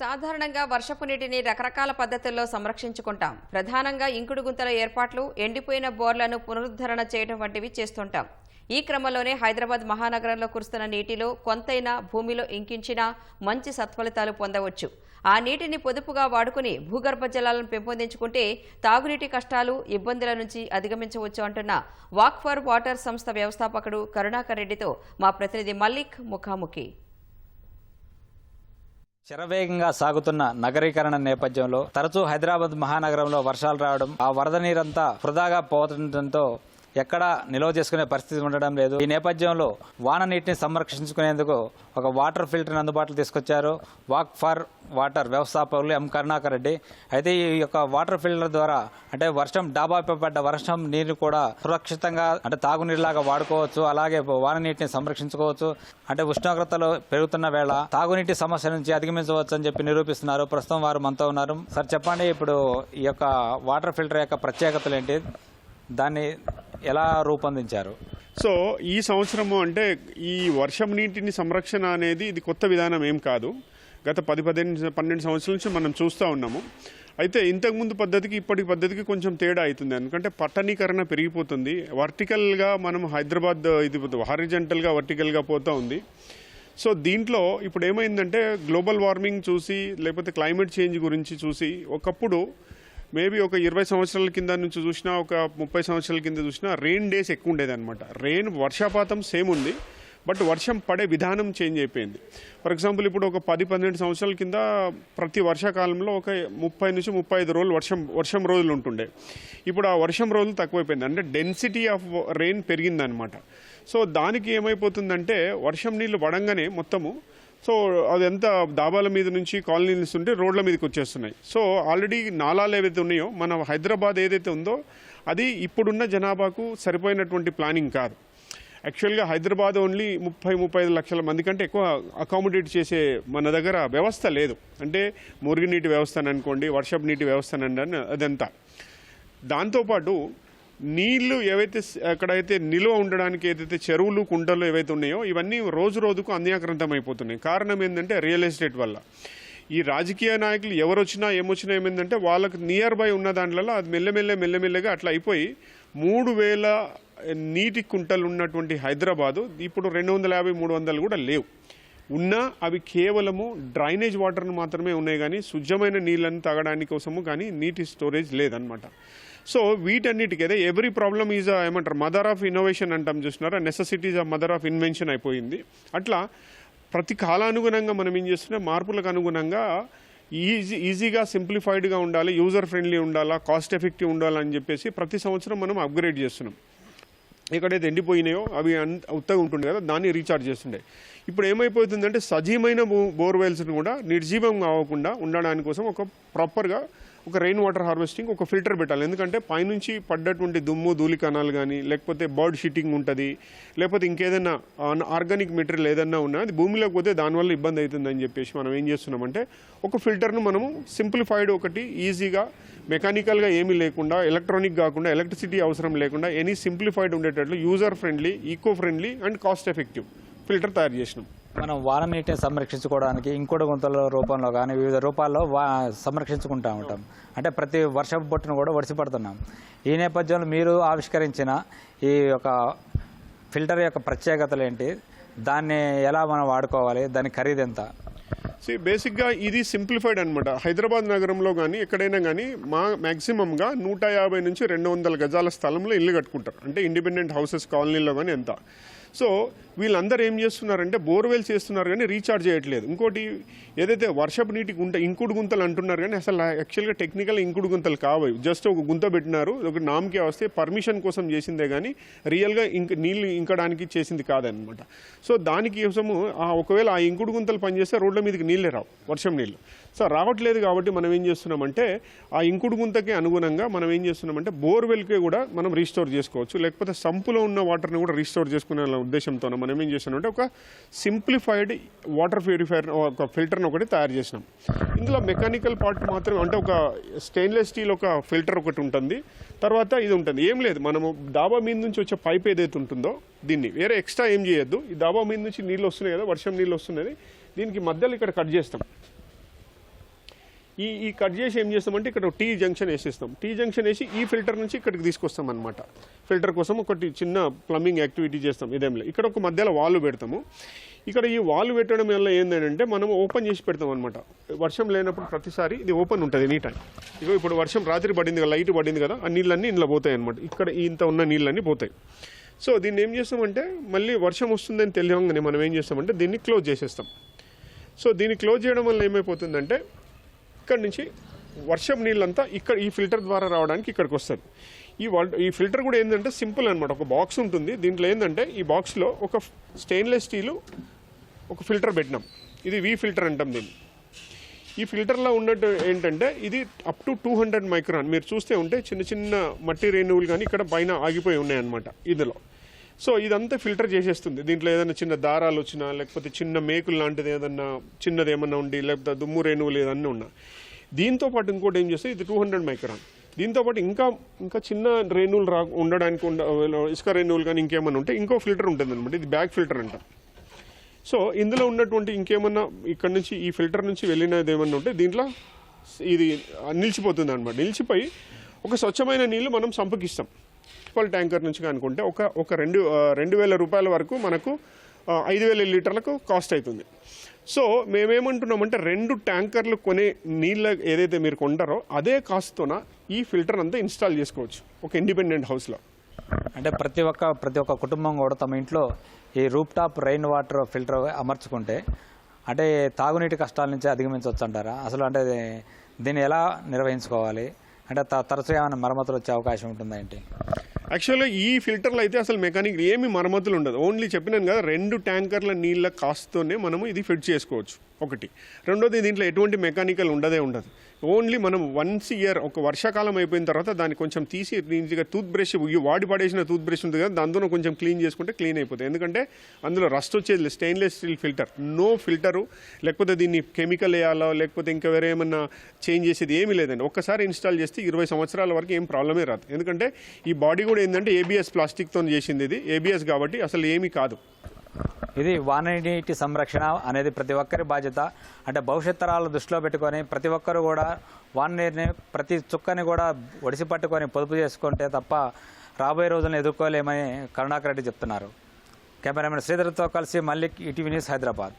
సాధారణంగా వర్షపు నీటిని రకరకాల పద్ధతుల్లో సంరక్షించుకుంటాం. ప్రధానంగా ఇంకుడు గుంతల ఏర్పాట్లు ఎండిపోయిన బోర్లను పునరుద్ధరణ చేయడం వంటివి చేస్తుంటాం. ఈ క్రమంలోనే హైదరాబాద్ మహానగరంలో కురుస్తున్న నీటిలో కొంతైనా భూమిలో ఇంకించినా మంచి సత్ఫలితాలు పొందవచ్చు. ఆ నీటిని పొదుపుగా వాడుకుని భూగర్భ జలాలను పెంపొందించుకుంటే తాగునీటి కష్టాలు ఇబ్బందుల నుంచి అధిగమించవచ్చు అంటున్న వాక్ ఫర్ వాటర్ సంస్థ వ్యవస్థాపకుడు కరుణాకర్ రెడ్డితో మా ప్రతినిధి మల్లిక్ ముఖాముఖి. శరవేగంగా సాగుతున్న నగరీకరణ నేపథ్యంలో తరచూ హైదరాబాద్ మహానగరంలో వర్షాలు రావడం ఆ వరద నీరంతా వృధాగా పోతుండటంతో ఎక్కడా నిల్వ చేసుకునే పరిస్థితి ఉండడం లేదు. ఈ నేపథ్యంలో వాన నీటిని సంరక్షించుకునేందుకు ఒక వాటర్ ఫిల్టర్ని అందుబాటులో తీసుకొచ్చారు. వాక్ ఫర్ వాటర్ వ్యవస్థాపకులు ఎం కరుణాకర్ రెడ్డి. అయితే ఈ యొక్క వాటర్ ఫిల్టర్ ద్వారా అంటే వర్షం డాబాపై పడ్డ వర్షం నీరు కూడా సురక్షితంగా అంటే తాగునీరులాగా వాడుకోవచ్చు. అలాగే వాన నీటిని సంరక్షించుకోవచ్చు. అంటే ఉష్ణోగ్రతలు పెరుగుతున్న వేళ తాగునీటి సమస్య నుంచి అధిగమించవచ్చు అని చెప్పి నిరూపిస్తున్నారు. ప్రస్తుతం వారు మనతో ఉన్నారు. సార్ చెప్పండి ఇప్పుడు ఈ యొక్క వాటర్ ఫిల్టర్ యొక్క ప్రత్యేకతలు ఏంటి? దాన్ని ఎలా రూపొందించారు? సో ఈ సంవత్సరము అంటే ఈ వర్షం నీటిని సంరక్షణ అనేది ఇది కొత్త విధానం ఏం కాదు. గత పది పదిహేను పన్నెండు సంవత్సరాల నుంచి మనం చూస్తూ ఉన్నాము. అయితే ఇంతకుముందు పద్ధతికి ఇప్పటి పద్ధతికి కొంచెం తేడా అవుతుంది ఎందుకంటే పట్టణీకరణ పెరిగిపోతుంది. వర్టికల్గా మనం హైదరాబాద్ ఇది హారిజెంటల్గా వర్టికల్గా పోతూ ఉంది. సో దీంట్లో ఇప్పుడు ఏమైందంటే గ్లోబల్ వార్మింగ్ చూసి లేకపోతే క్లైమేట్ చేంజ్ గురించి చూసి ఒకప్పుడు మేబీ ఒక ఇరవై సంవత్సరాల కింద నుంచి చూసినా ఒక ముప్పై సంవత్సరాల కింద చూసినా రెయిన్ డేస్ ఎక్కువ ఉండేది అనమాట రెయిన్ వర్షపాతం సేమ్ ఉంది బట్ వర్షం పడే విధానం చేంజ్ అయిపోయింది. ఫర్ ఎగ్జాంపుల్ ఇప్పుడు ఒక పది పన్నెండు సంవత్సరాల కింద ప్రతి వర్షాకాలంలో ఒక ముప్పై నుంచి ముప్పై ఐదు రోజులు వర్షం వర్షం రోజులు ఉంటుండే. ఇప్పుడు ఆ వర్షం రోజులు తక్కువైపోయింది. అంటే డెన్సిటీ ఆఫ్ రెయిన్ పెరిగిందనమాట సో దానికి ఏమైపోతుందంటే వర్షం నీళ్ళు పడంగానే మొత్తము సో అదంతా దాబాల మీద నుంచి కాలనీ ఉంటే రోడ్ల మీదకి వచ్చేస్తున్నాయి. సో ఆల్రెడీ నాలాలు ఏవైతే ఉన్నాయో మన హైదరాబాద్ ఏదైతే ఉందో అది ఇప్పుడున్న జనాభాకు సరిపోయినటువంటి ప్లానింగ్ కాదు. యాక్చువల్గా హైదరాబాద్ ఓన్లీ ముప్పై ముప్పై ఐదు లక్షల మంది కంటే ఎక్కువ అకామిడేట్ చేసే మన దగ్గర వ్యవస్థ లేదు. అంటే మురుగునీటి వ్యవస్థ అనుకోండి వర్షపు నీటి వ్యవస్థ అని అదంతా. దాంతోపాటు నీళ్ళు ఏవైతే అక్కడైతే నిల్వ ఉండడానికి ఏదైతే చెరువులు కుంటలు ఏవైతే ఉన్నాయో ఇవన్నీ రోజు రోజుకు అన్యాక్రంతం అయిపోతున్నాయి కారణం ఏంటంటే రియల్ ఎస్టేట్ వల్ల. ఈ రాజకీయ నాయకులు ఎవరు వచ్చినా ఏమొచ్చినా ఏమైందంటే వాళ్ళకి నియర్ బై ఉన్న దాంట్లో అది మెల్లమెల్ల మెల్లమెల్లగా అట్లా అయిపోయి మూడు వేల నీటి కుంటలు ఉన్నటువంటి హైదరాబాదు ఇప్పుడు రెండు వందల యాభై మూడు వందలు కూడా లేవు. ఉన్నా అవి కేవలము డ్రైనేజ్ వాటర్ను మాత్రమే ఉన్నాయి కానీ శుద్ధమైన నీళ్ళని తాగడానికి కోసము కానీ నీటి స్టోరేజ్ లేదనమాట సో వీటన్నిటికైతే ఎవ్రీ ప్రాబ్లమ్ ఈజ్ ఏమంటారు మదర్ ఆఫ్ ఇన్నోవేషన్ అంటాం చూస్తున్నారా. Necessities of mother of invention అయిపోయింది. అట్లా ప్రతి కాలానుగుణంగా మనం ఏం చేస్తున్నాం? మార్పులకు అనుగుణంగా ఈజీ ఈజీగా సింప్లిఫైడ్గా ఉండాలి యూజర్ ఫ్రెండ్లీ ఉండాలా కాస్ట్ ఎఫెక్టివ్ ఉండాలని చెప్పేసి ప్రతి సంవత్సరం మనం అప్గ్రేడ్ చేస్తున్నాం. ఎక్కడైతే ఎండిపోయినాయో అవి అంత ఉత్తగా ఉంటుండే కదా దాన్ని రీఛార్జ్ చేస్తుండే. ఇప్పుడు ఏమైపోతుందంటే సజీవమైన బోర్వెల్స్ని కూడా నిర్జీవం కావకుండా ఉండడానికి కోసం ఒక ప్రాపర్గా ఒక రెయిన్ వాటర్ హార్వెస్టింగ్ ఒక ఫిల్టర్ పెట్టాలి. ఎందుకంటే పైనుంచి పడ్డటువంటి దుమ్ము ధూళి కణాలు కానీ లేకపోతే బర్డ్ షీటింగ్ ఉంటుంది లేకపోతే ఇంకేదైనా ఆర్గానిక్ మెటీరియల్ ఏదన్నా ఉన్నా అది భూమిలోకి పోతే దానివల్ల ఇబ్బంది అవుతుందని చెప్పేసి మనం ఏం చేస్తున్నామంటే ఒక ఫిల్టర్ను మనము సింప్లిఫైడ్ ఒకటి ఈజీగా మెకానికల్గా ఏమీ లేకుండా ఎలక్ట్రానిక్ కాకుండా ఎలక్ట్రిసిటీ అవసరం లేకుండా ఎనీ సింప్లిఫైడ్ ఉండేటట్లు user friendly eco friendly and cost effective filter తయారు చేసినాం. మనం వాన నీటిని సంరక్షించుకోవడానికి ఇంకోటి గుంతల రూపంలో కానీ వివిధ రూపాల్లో వా సంరక్షించుకుంటూ ఉంటాం. అంటే ప్రతి వర్షపు బొట్టును కూడా వడిసిపడుతున్నాం ఈ నేపథ్యంలో మీరు ఆవిష్కరించిన ఈ యొక్క ఫిల్టర్ యొక్క ప్రత్యేకతలు ఏంటి? దాన్ని ఎలా మనం వాడుకోవాలి? దాని ఖరీదు ఎంత? సో బేసిక్గా ఇది సింప్లిఫైడ్ అనమాట హైదరాబాద్ నగరంలో కానీ ఎక్కడైనా కానీ మా మ్యాక్సిమంగా నూట యాభై నుంచి రెండు వందల గజాల స్థలంలో ఇల్లు కట్టుకుంటారు. అంటే ఇండిపెండెంట్ హౌసెస్ కాలనీలో కానీ ఎంత సో వీళ్ళందరూ ఏం చేస్తున్నారంటే బోర్వెల్స్ చేస్తున్నారు కానీ రీఛార్జ్ చేయట్లేదు. ఇంకోటి ఏదైతే వర్షపు నీటి గుంట ఇంకుడు గుంతలు అంటున్నారు కానీ అసలు యాక్చువల్గా టెక్నికల్ ఇంకుడు గుంతలు కావు. జస్ట్ ఒక గుంత పెట్టినారు ఒక నామకే వస్తే పర్మిషన్ కోసం చేసిందే కానీ రియల్గా ఇంక నీళ్ళు ఇంకడానికి చేసింది కాదనమాట. సో దానికోసము ఒకవేళ ఆ ఇంకుడు గుంతలు పనిచేస్తే రోడ్ల మీదకి నీళ్ళే రావు వర్షం నీళ్ళు. సో రావట్లేదు కాబట్టి మనం ఏం చేస్తున్నామంటే ఆ ఇంకుడు గుంతకి అనుగుణంగా మనం ఏం చేస్తున్నామంటే బోర్వెల్కి కూడా మనం రీస్టోర్ చేసుకోవచ్చు. లేకపోతే సంపులో ఉన్న వాటర్ని కూడా రీస్టోర్ చేసుకునే ఉద్దేశంతో మనం ఏం చేస్తున్నామంటే ఒక సింప్లిఫైడ్ వాటర్ ప్యూరిఫైర్ ఒక ఫిల్టర్ని ఒకటి తయారు చేసినాం. ఇందులో మెకానికల్ పార్ట్ మాత్రం అంటే ఒక స్టెయిన్లెస్ స్టీల్ ఒక ఫిల్టర్ ఒకటి ఉంటుంది. తర్వాత ఇది ఉంటుంది. ఏం లేదు. మనము డాబా మీద నుంచి వచ్చే పైప్ ఏదైతే ఉంటుందో దీన్ని. వేరే ఎక్స్ట్రా ఏం చేయొద్దు. ఈ డాబా మీద నుంచి నీళ్ళు వస్తున్నాయి కదా వర్షం నీళ్ళు వస్తున్నది. దీనికి మధ్యలో ఇక్కడ కట్ చేస్తాం. ఈ ఈ కట్ చేసి ఏం చేస్తామంటే ఇక్కడ టీ జంక్షన్ వేసేస్తాం. టీ జంక్షన్ వేసి ఈ ఫిల్టర్ నుంచి ఇక్కడికి తీసుకొస్తాం అనమాట ఫిల్టర్ కోసం ఒకటి చిన్న ప్లంబింగ్ యాక్టివిటీ చేస్తాం. ఇదేం లేదు. ఇక్కడ ఒక మధ్యలో వాళ్ళు పెడతాము. ఇక్కడ ఈ వాల్వ్ పెట్టడం వల్ల ఏంటంటే మనం ఓపెన్ చేసి పెడతాం అనమాట వర్షం లేనప్పుడు ప్రతిసారి ఇది ఓపెన్ ఉంటుంది ఎనీ టైం ఇగో ఇప్పుడు వర్షం రాత్రి పడింది కదా లైట్ పడింది కదా ఆ నీళ్ళన్నీ ఇంట్లో పోతాయి అనమాట ఇక్కడ ఇంత ఉన్న నీళ్ళన్నీ పోతాయి. సో దీన్ని ఏం చేస్తామంటే మళ్ళీ వర్షం వస్తుందని తెలియగానే మనం ఏం చేస్తామంటే దీన్ని క్లోజ్ చేసేస్తాం. సో దీన్ని క్లోజ్ చేయడం వల్ల ఏమైపోతుందంటే ఇక్కడ నుంచి వర్షం నీళ్ళంతా ఇక్కడ ఈ ఫిల్టర్ ద్వారా రావడానికి ఇక్కడికి వస్తుంది. ఈ ఈ ఫిల్టర్ కూడా ఏంటంటే సింపుల్ అనమాట ఒక బాక్స్ ఉంటుంది. దీంట్లో ఏంటంటే ఈ బాక్స్లో ఒక స్టెయిన్లెస్ స్టీలు ఒక ఫిల్టర్ పెట్టినాం. ఇది వి ఫిల్టర్ అంటాం దీన్ని. ఈ ఫిల్టర్లో ఉన్నట్టు ఏంటంటే ఇది up to two hundred micron. మీరు చూస్తే ఉంటే చిన్న చిన్న మట్టి రేణువులు కానీ ఇక్కడ పైన ఆగిపోయి ఉన్నాయన్నమాట ఇందులో. సో ఇదంతా ఫిల్టర్ చేసేస్తుంది. దీంట్లో ఏదైనా చిన్న దారాలు వచ్చినా లేకపోతే చిన్న మేకులు లాంటిది ఏదన్నా చిన్నది ఏమన్నా ఉండి లేకపోతే దుమ్ము రేణువులు ఏదన్నా ఉన్నా. దీంతో పాటు ఇంకోటి ఏం చేస్తే ఇది టూ హండ్రెడ్ మైక్రాన్. దీంతో పాటు ఇంకా ఇంకా చిన్న రేణువులు రా ఉండడానికి ఉండ ఇసుక రేణువులు కానీ ఇంకేమన్నా ఉంటే ఇంకో ఫిల్టర్ ఉంటుంది అనమాట ఇది బ్యాక్ ఫిల్టర్ అంట. సో ఇందులో ఉన్నటువంటి ఇంకేమన్నా ఇక్కడ నుంచి ఈ ఫిల్టర్ నుంచి వెళ్ళినది ఏమన్నా ఉంటే దీంట్లో ఇది నిలిచిపోతుంది అనమాట నిలిచిపోయి ఒక స్వచ్ఛమైన నీళ్ళు మనం సంపకిస్తాం. మున్సిపల్ ట్యాంకర్ నుంచి అనుకుంటే ఒక ఒక రెండు రెండు వేల రూపాయల వరకు మనకు ఐదు వేల లీటర్లకు కాస్ట్ అవుతుంది. సో మేమేమంటున్నామంటే రెండు ట్యాంకర్లు కొనే నీళ్ళ ఏదైతే మీరు కొంటారో అదే కాస్తున ఈ ఫిల్టర్ అంతా ఇన్స్టాల్ చేసుకోవచ్చు ఒక ఇండిపెండెంట్ హౌస్లో. అంటే ప్రతి ఒక్క ప్రతి ఒక్క కుటుంబం కూడా తమ ఇంట్లో ఈ roof top rain water filter అమర్చుకుంటే అంటే తాగునీటి కష్టాల నుంచి అధిగమించవచ్చు అంటారా? అసలు అంటే దీన్ని ఎలా నిర్వహించుకోవాలి? అంటే త- తరచుగా ఏమైనా మరమ్మతులు వచ్చే అవకాశం ఉంటుందా ఏంటి? యాక్చువల్గా ఈ ఫిల్టర్లో అయితే అసలు మెకానిక్ ఏమి మరమ్మతులు ఉండదు. ఓన్లీ చెప్పినాను కదా రెండు ట్యాంకర్ల నీళ్ళ కాస్తోనే మనము ఇది ఫిట్ చేసుకోవచ్చు. ఒకటి. రెండోది దీంట్లో ఎటువంటి మెకానికల్ ఉండదే ఉండదు. ఓన్లీ మనం వన్స్ ఇయర్ ఒక వర్షాకాలం అయిపోయిన తర్వాత దాన్ని కొంచెం తీసి నీట్గా టూత్ బ్రష్ వాడి పడేసిన టూత్ బ్రష్ ఉంటుంది కదా దాంతో కొంచెం క్లీన్ చేసుకుంటే క్లీన్ అయిపోతుంది. ఎందుకంటే అందులో రస్ట్ వచ్చేది stainless steel filter. No filter. లేకపోతే దీన్ని కెమికల్ వేయాలో లేకపోతే ఇంకా వేరే ఏమన్నా చేంజ్ చేసేది ఏమీ లేదండి. ఒక్కసారి ఇన్స్టాల్ చేస్తే ఇరవై సంవత్సరాల వరకు ఏం ప్రాబ్లమే రాదు. ఎందుకంటే ఈ బాడీ కూడా ఏంటంటే ఏబిఎస్ ప్లాస్టిక్తో చేసింది ఇది. ఏబిఎస్ కాబట్టి అసలు ఏమీ కాదు. ఇది వాననీటి సంరక్షణ అనేది ప్రతి ఒక్కరి బాధ్యత. అంటే భవిష్యత్ తరాలు దృష్టిలో పెట్టుకొని ప్రతి ఒక్కరు కూడా వాన నీరుని ప్రతి చుక్కని కూడా ఒడిసి పట్టుకొని పొదుపు చేసుకుంటే తప్ప రాబోయే రోజులను ఎదుర్కోలేమని కరుణాకర్ రెడ్డి చెప్తున్నారు. కెమెరామెన్ శ్రీధర్తో కలిసి మల్లిక్ ఈటీవీ న్యూస్ హైదరాబాద్.